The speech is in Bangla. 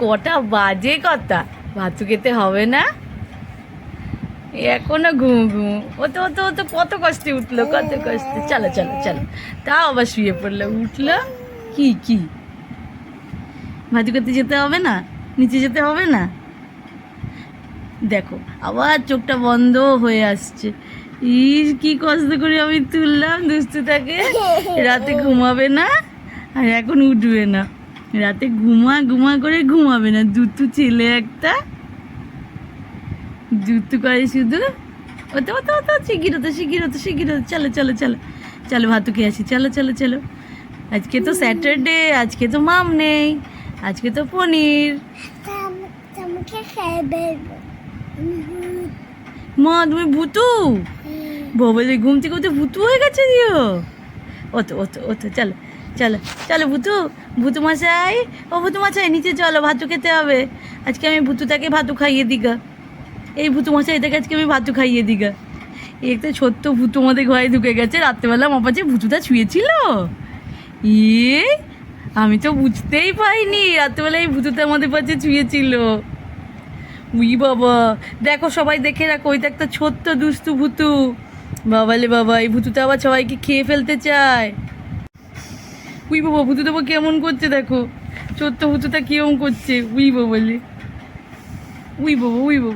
কটা বাজে কথা? ভাতু খেতে হবে না? এখনও ঘুম ঘুম। ও তো ও তো ও তো কত কষ্টে উঠল, কত কষ্টে। চলো চলো চলো। তাও আবার শুয়ে পড়ল। উঠল? কি কি? ভাতু খেতে যেতে হবে না? নিচে যেতে হবে না? দেখো, আবার চোখটা বন্ধ হয়ে আসছে। ইস, কি কষ্ট করে আমি তুললাম দুষ্টুটাকে রাতে ঘুমাবে না, আর এখন উঠবে না। রাতে ঘুমা ঘুমা করে ঘুমাবে না। দুতু ছেলে একটা। দুতু করে শুধু। ওতো ওতো ওতো শিগির হতো শিগির হতো শিগির হতো চলো চলো চলো চলো ভাতু খেয়ে আসি। চলো চলো চলো। আজকে তো স্যাটারডে আজকে তো মাম নেই আজকে তো পনির। মা তুমি ভুতু? বাবালে ঘুম থেকে উঠে ভুতু হয়ে গেছে দিও। ওতো ওতো ওতো চলো। চলো চলো ভুতু ভুতু মশাই, ও ভুতু মশাই, নিচে চলো, ভাতু খেতে হবে। আজকে আমি ভুতুটাকে ভাতু খাইয়ে দিগা এই ভুতু মশাই থেকে আজকে আমি ভাতু খাইয়ে দিগা একটা ছোট্ট ভুতু আমাদের ঘরে ঢুকে গেছে। রাত্রেবেলা মাপা যে ভুতুটা ছুঁয়েছিল ইয়ে আমি তো বুঝতেই পাইনি, রাত্রেবেলা এই ভুতুটা আমাদের পাশে ছুঁয়েছিল উই বাবা, দেখো সবাই দেখে রাখো ওইটা একটা ছোট্ট দুষ্টু ভুতু। বাবালে বাবা, এই ভুতুটা আবার সবাইকে খেয়ে ফেলতে চায়। উই বাবা, ভুতু দেবো কেমন করছে দেখো? চোদ্দ ভুতুটা কেমন করছে? উই বাবালে উই বাবা উই বাবা।